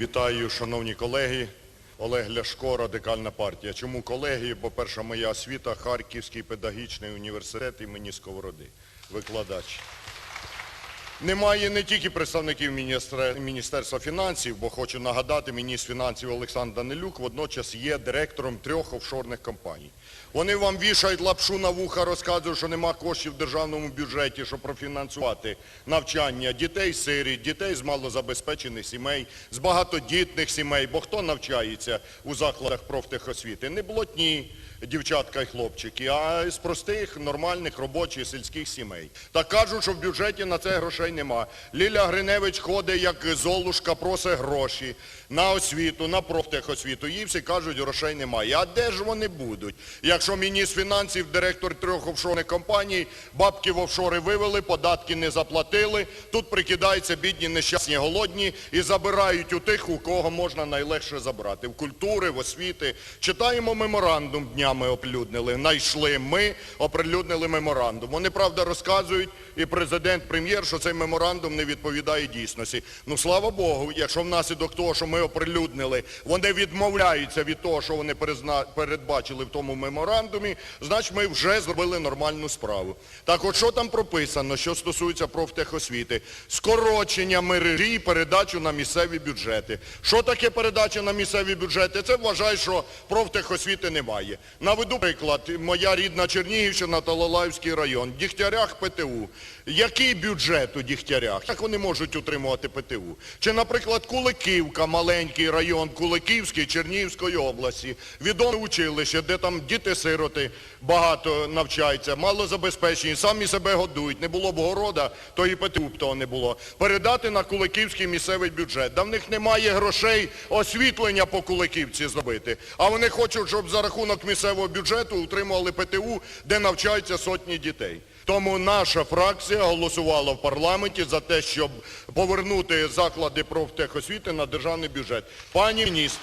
Вітаю, шановні колеги. Олег Ляшко, Радикальна партія. Чому колеги? По-перше, моя освіта – Харківський педагогічний університет імені Сковороди. Викладач. Немає не тільки представників Міністерства фінансів, бо хочу нагадати, міністр фінансів Олександр Данилюк водночас є директором трьох офшорних компаній. Вони вам вішають лапшу на вуха, розказують, що нема коштів в державному бюджеті, щоб профінансувати навчання дітей сиріт, дітей з малозабезпечених сімей, з багатодітних сімей. Бо хто навчається у закладах профтехосвіти? Не блатні дівчатка і хлопчики, а з простих, нормальних, робочих, сільських сімей. Так кажуть, що в бюджеті на це грошей нема. Ліля Гриневич ходить, як золушка, просить гроші на освіту, на профтехосвіту. Їй всі кажуть, грошей немає. А де ж вони будуть? Якщо міністр фінансів, директор трьох офшорних компаній, бабки в офшори вивели, податки не заплатили, тут прикидаються бідні, нещасні, голодні і забирають у тих, у кого можна найлегше забрати. В культури, в освіти. Читаємо меморандум днями оприлюднили. Найшли ми, оприлюднили меморандум. Вони, правда, розказують, і президент, прем'єр, що цей меморандум не відповідає дійсності. Ну, слава Богу, якщо внаслідок того, що ми оприлюднили, вони відмовляються від того, що вони передбачили в тому меморандумі, значить ми вже зробили нормальну справу. Так от що там прописано, що стосується профтехосвіти? Скорочення мережі і передачу на місцеві бюджети. Що таке передача на місцеві бюджети? Це вважає, що профтехосвіти немає. Наведу приклад. Моя рідна Чернігівщина, Талалаївський район. Дігтярях ПТУ. Який бюджет у Дігтярях? Як вони можуть утримувати ПТУ? Чи, наприклад, Куликівка, маленький район Куликівський Чернігівської області, відоме училище, де там діти-сироти багато навчаються, малозабезпечені, самі себе годують. Не було б города, то і ПТУ б того не було. Передати на Куликівський місцевий бюджет. Да в них немає грошей освітлення по Куликівці зробити. А вони хочуть, щоб за рахунок місцевого бюджету утримували ПТУ, де навчаються сотні дітей. Тому наша фракція голосувала в парламенті за те, щоб повернути заклади профтехосвіти на державний бюджет. Пані міністр,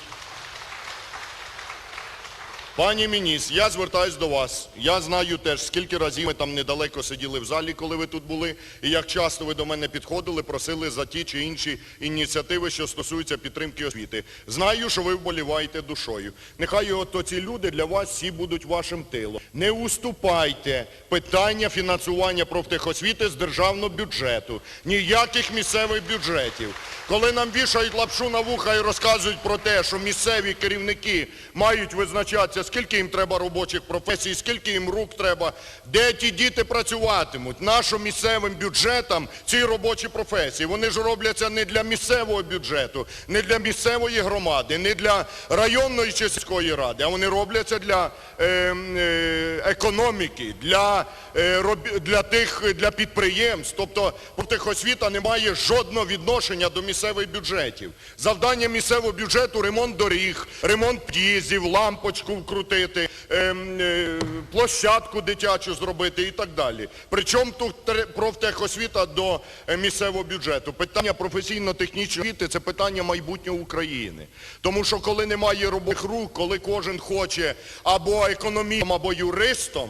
Пані міністр, я звертаюсь до вас. Я знаю теж, скільки разів ми там недалеко сиділи в залі, коли ви тут були, і як часто ви до мене підходили, просили за ті чи інші ініціативи, що стосуються підтримки освіти. Знаю, що ви вболіваєте душою. Нехай ото ці люди для вас всі будуть вашим тилом. Не уступайте питання фінансування профтехосвіти з державного бюджету. Ніяких місцевих бюджетів. Коли нам вішають лапшу на вуха і розказують про те, що місцеві керівники мають визначатися, скільки їм треба робочих професій, скільки їм рук треба, де ті діти працюватимуть. Нашим місцевим бюджетам ці робочі професії, вони ж робляться не для місцевого бюджету, не для місцевої громади, не для районної чи сільської ради, а вони робляться для е, е, економіки, для, е, робі- для тих, для підприємств. Тобто профтехосвіта не має жодного відношення до місцевих бюджетів. Завдання місцевого бюджету – ремонт доріг, ремонт під'їздів, лампочку вкрутити, ем, е, площадку дитячу зробити і так далі. Причому тут профтехосвіта до е, місцевого бюджету? Питання професійно-технічної освіти – це питання майбутнього України. Тому що коли немає робочих рук, коли кожен хоче або економістом, або юристом,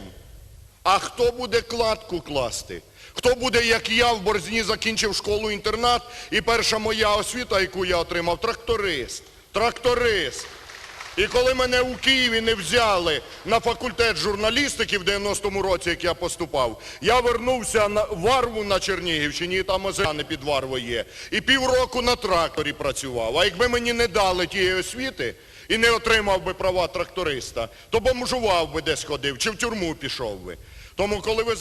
а хто буде кладку класти? Хто буде, як я, в Борзні закінчив школу-інтернат, і перша моя освіта, яку я отримав, тракторист. Тракторист. І коли мене у Києві не взяли на факультет журналістики в 90-му році, як я поступав, я вернувся на Варву на Чернігівщині, і там озеляни під Варвою є, і півроку на тракторі працював. А якби мені не дали тієї освіти і не отримав би права тракториста, то бомжував би десь ходив, чи в тюрму пішов би. Тому, коли ви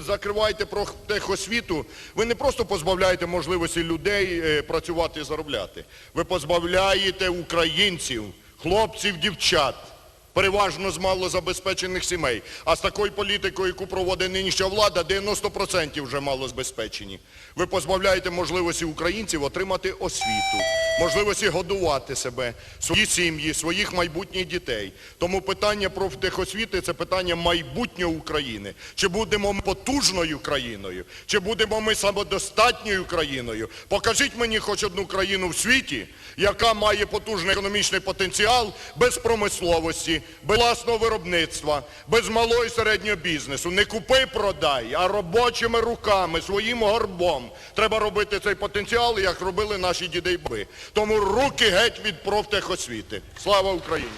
закриваєте профтехосвіту, ви не просто позбавляєте можливості людей е, працювати і заробляти. Ви позбавляєте українців, хлопців, дівчат, переважно з малозабезпечених сімей. А з такою політикою, яку проводить нинішня влада, 90% вже малозабезпечені. Ви позбавляєте можливості українців отримати освіту, можливості годувати себе, свої сім'ї, своїх майбутніх дітей. Тому питання профтехосвіти – це питання майбутнього України. Чи будемо ми потужною країною, чи будемо ми самодостатньою країною. Покажіть мені хоч одну країну в світі, яка має потужний економічний потенціал без промисловості, без власного виробництва, без малого і середнього бізнесу. Не купи, продай, а робочими руками, своїм горбом. Треба робити цей потенціал, як робили наші діди й баби. Тому руки геть від профтехосвіти. Слава Україні!